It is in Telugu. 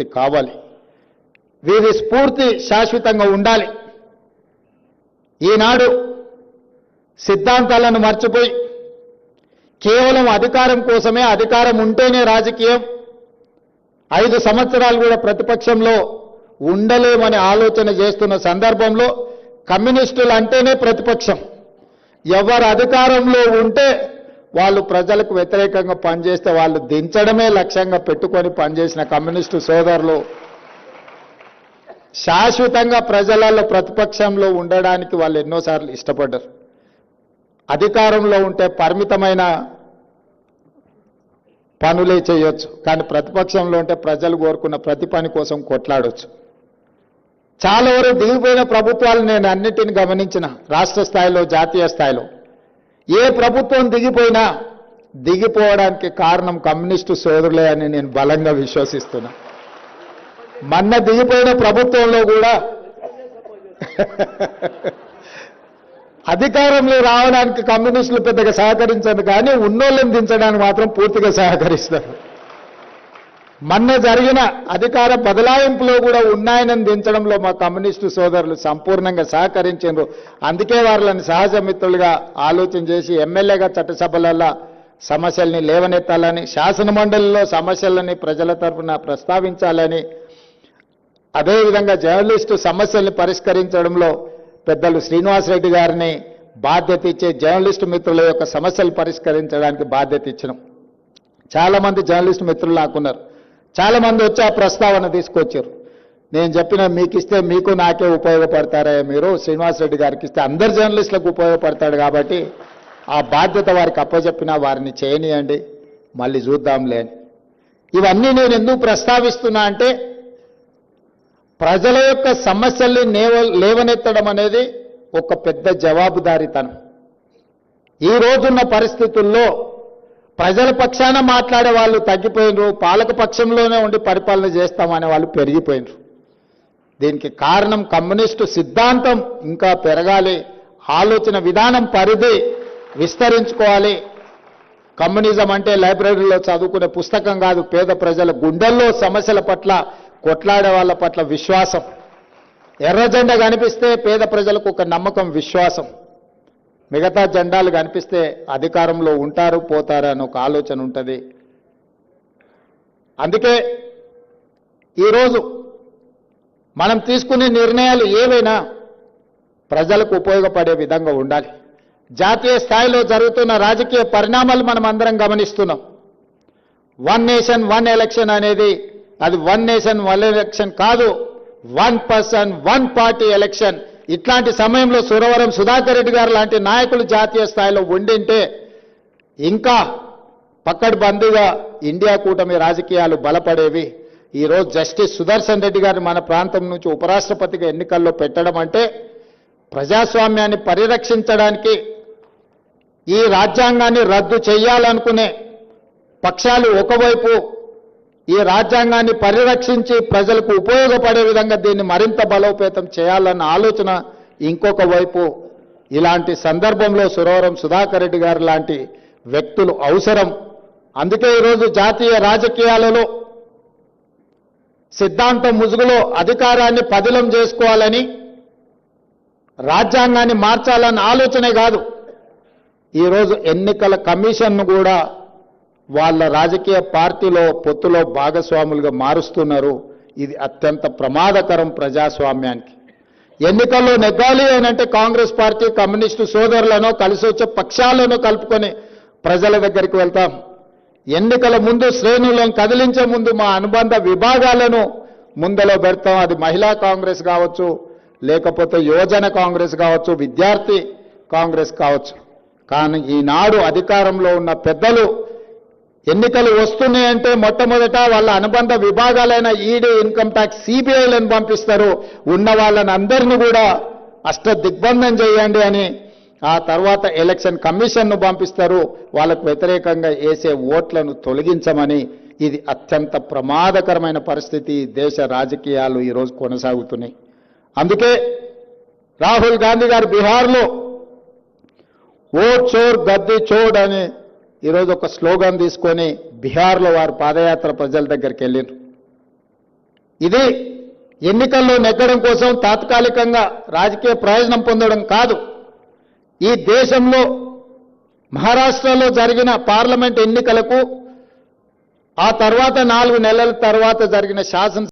స్ఫూర్తి కావాలి. వీరి స్ఫూర్తి శాశ్వతంగా ఉండాలి. ఈనాడు సిద్ధాంతాలను మర్చిపోయి కేవలం అధికారం కోసమే అధికారం ఉంటేనే రాజకీయం. ఐదు సంవత్సరాలు కూడా ప్రతిపక్షంలో ఉండలేమని ఆలోచన చేస్తున్న సందర్భంలో కమ్యూనిస్టులు అంటేనే ప్రతిపక్షం. ఎవరు అధికారంలో ఉంటే వాళ్ళు ప్రజలకు వ్యతిరేకంగా పనిచేస్తే వాళ్ళు దించడమే లక్ష్యంగా పెట్టుకొని పనిచేసిన కమ్యూనిస్టు సోదరులు. శాశ్వతంగా ప్రజలలో ప్రతిపక్షంలో ఉండడానికి వాళ్ళు ఎన్నోసార్లు ఇష్టపడ్డారు. అధికారంలో ఉంటే పరిమితమైన పనులే చేయొచ్చు కానీ ప్రతిపక్షంలో ఉంటే ప్రజలు కోరుకున్న ప్రతి పని కోసం కొట్లాడొచ్చు. చాలా వరకు దిగిపోయిన ప్రభుత్వాలు నేను అన్నిటిని గమనించిన రాష్ట్ర స్థాయిలో జాతీయ స్థాయిలో. ఏ ప్రభుత్వం దిగిపోయినా దిగిపోవడానికి కారణం కమ్యూనిస్టు సోదరులే అని నేను బలంగా విశ్వసిస్తున్నా. మొన్న దిగిపోయిన ప్రభుత్వంలో కూడా అధికారంలో రావడానికి కమ్యూనిస్టులు పెద్దగా సహకరించదు కానీ ఉన్నోళ్ళని దించడానికి మాత్రం పూర్తిగా సహకరిస్తారు. మొన్న జరిగిన అధికార బదలాయింపులో కూడా ఉన్నాయనని దించడంలో మా కమ్యూనిస్టు సోదరులు సంపూర్ణంగా సహకరించారు అందుకే వాళ్ళని సహజ మిత్రులుగా ఆలోచన చేసి ఎమ్మెల్యేగా చట్టసభలలో సమస్యల్ని లేవనెత్తాలని శాసన మండలిలో సమస్యలని ప్రజల తరఫున ప్రస్తావించాలని అదేవిధంగా జర్నలిస్టు సమస్యల్ని పరిష్కరించడంలో పెద్దలు శ్రీనివాసరెడ్డి గారిని బాధ్యత ఇచ్చే జర్నలిస్టు మిత్రుల యొక్క సమస్యలు పరిష్కరించడానికి బాధ్యత ఇచ్చినాం. చాలామంది జర్నలిస్టు మిత్రులు నాకున్నారు. చాలా మంది వచ్చి ఆ ప్రస్తావన తీసుకొచ్చారు. నేను చెప్పిన మీకు ఇస్తే మీకు నాకే ఉపయోగపడతారా మీరు శ్రీనివాసరెడ్డి గారికి ఇస్తే అందరు జర్నలిస్టులకు ఉపయోగపడతాడు కాబట్టి ఆ బాధ్యత వారికి అప్పచెప్పినా వారిని చేయనియండి మళ్ళీ చూద్దాంలే అని. ఇవన్నీ నేను ఎందుకు ప్రస్తావిస్తున్నా అంటే ప్రజల యొక్క సమస్యల్ని నేవ లేవనెత్తడం అనేది ఒక పెద్ద జవాబుదారీతనం. ఈ రోజున్న పరిస్థితుల్లో ప్రజల పక్షాన మాట్లాడే వాళ్ళు తగ్గిపోయినరు పాలక పక్షంలోనే ఉండి పరిపాలన చేస్తామనే వాళ్ళు పెరిగిపోయినరు. దీనికి కారణం కమ్యూనిస్టు సిద్ధాంతం ఇంకా పెరగాలి ఆలోచన విధానం పరిధి విస్తరించుకోవాలి. కమ్యూనిజం అంటే లైబ్రరీలో చదువుకునే పుస్తకం కాదు పేద ప్రజల గుండెల్లో సమస్యల పట్ల కొట్లాడే వాళ్ళ పట్ల విశ్వాసం. ఎర్రజెండ కనిపిస్తే పేద ప్రజలకు ఒక నమ్మకం విశ్వాసం. మిగతా జెండాలు కనిపిస్తే అధికారంలో ఉంటారు పోతారు అని ఒక ఆలోచన ఉంటుంది. అందుకే ఈరోజు మనం తీసుకునే నిర్ణయాలు ఏవైనా ప్రజలకు ఉపయోగపడే విధంగా ఉండాలి. జాతీయ స్థాయిలో జరుగుతున్న రాజకీయ పరిణామాలు మనం అందరం గమనిస్తున్నాం. వన్ నేషన్ వన్ ఎలక్షన్ అనేది అది వన్ నేషన్ వన్ ఎలక్షన్ కాదు. One person one party election ఇట్లాంటి సమయంలో సురవరం సుధాకర్ రెడ్డి గారు లాంటి నాయకులు జాతీయ స్థాయిలో ఉండింటే ఇంకా పక్కడ్బందీగా ఇండియా కూటమి రాజకీయాలు బలపడేవి. ఈరోజు జస్టిస్ సుదర్శన్ రెడ్డి గారిని మన ప్రాంతం నుంచి ఉపరాష్ట్రపతిగా ఎన్నికల్లో పెట్టడం అంటే ప్రజాస్వామ్యాన్ని పరిరక్షించడానికి ఈ రాజ్యాంగాన్ని రద్దు చేయాలనుకునే పక్షాలు ఒకవైపు ఈ రాజ్యాంగాన్ని పరిరక్షించి ప్రజలకు ఉపయోగపడే విధంగా దీన్ని మరింత బలోపేతం చేయాలన్న ఆలోచన ఇంకొక వైపు ఇలాంటి సందర్భంలో సురవరం సుధాకర్ రెడ్డి గారు లాంటి వ్యక్తులు అవసరం. అందుకే ఈరోజు జాతీయ రాజకీయాలలో సిద్ధాంతం ముసుగులో అధికారాన్ని పదిలం చేసుకోవాలని రాజ్యాంగాన్ని మార్చాలన్న ఆలోచనే కాదు. ఈరోజు ఎన్నికల కమిషన్ను కూడా వాళ్ళ రాజకీయ పార్టీలో పొత్తులో భాగస్వాములుగా మారుస్తున్నారు. ఇది అత్యంత ప్రమాదకరం ప్రజాస్వామ్యానికి. ఎన్నికల్లో నెగ్గాలి అని అంటే కాంగ్రెస్ పార్టీ కమ్యూనిస్టు సోదరులను కలిసి వచ్చే పక్షాలను కలుపుకొని ప్రజల దగ్గరికి వెళ్తాం. ఎన్నికల ముందు శ్రేణులను కదిలించే ముందు మా అనుబంధ విభాగాలను ముందలో పెడతాం. అది మహిళా కాంగ్రెస్ కావచ్చు లేకపోతే యువజన కాంగ్రెస్ కావచ్చు విద్యార్థి కాంగ్రెస్ కావచ్చు. కానీ ఈనాడు అధికారంలో ఉన్న పెద్దలు ఎన్నికలు వస్తున్నాయంటే మొట్టమొదట వాళ్ళ అనుబంధ విభాగాలైన ఈడీ ఇన్కమ్ ట్యాక్స్ సిబిఐలను పంపిస్తారు. ఉన్న వాళ్ళని అందరినీ కూడా అష్ట దిగ్బంధం చేయండి అని ఆ తర్వాత ఎలక్షన్ కమిషన్ను పంపిస్తారు. వాళ్ళకు వ్యతిరేకంగా వేసే ఓట్లను తొలగించమని ఇది అత్యంత ప్రమాదకరమైన పరిస్థితి దేశ రాజకీయాలు ఈరోజు కొనసాగుతున్నాయి. అందుకే రాహుల్ గాంధీ గారు బీహార్లో ఓట్ చోర్ గద్దె చోడ్ అని ఈరోజు ఒక స్లోగన్ తీసుకొని బీహార్లో వారు పాదయాత్ర ప్రజల దగ్గరికి వెళ్ళారు ఇది ఎన్నికల్లో నెగ్గడం కోసం తాత్కాలికంగా రాజకీయ ప్రయోజనం పొందడం కాదు. ఈ దేశంలో మహారాష్ట్రలో జరిగిన పార్లమెంట్ ఎన్నికలకు ఆ తర్వాత నాలుగు నెలల తర్వాత జరిగిన శాసన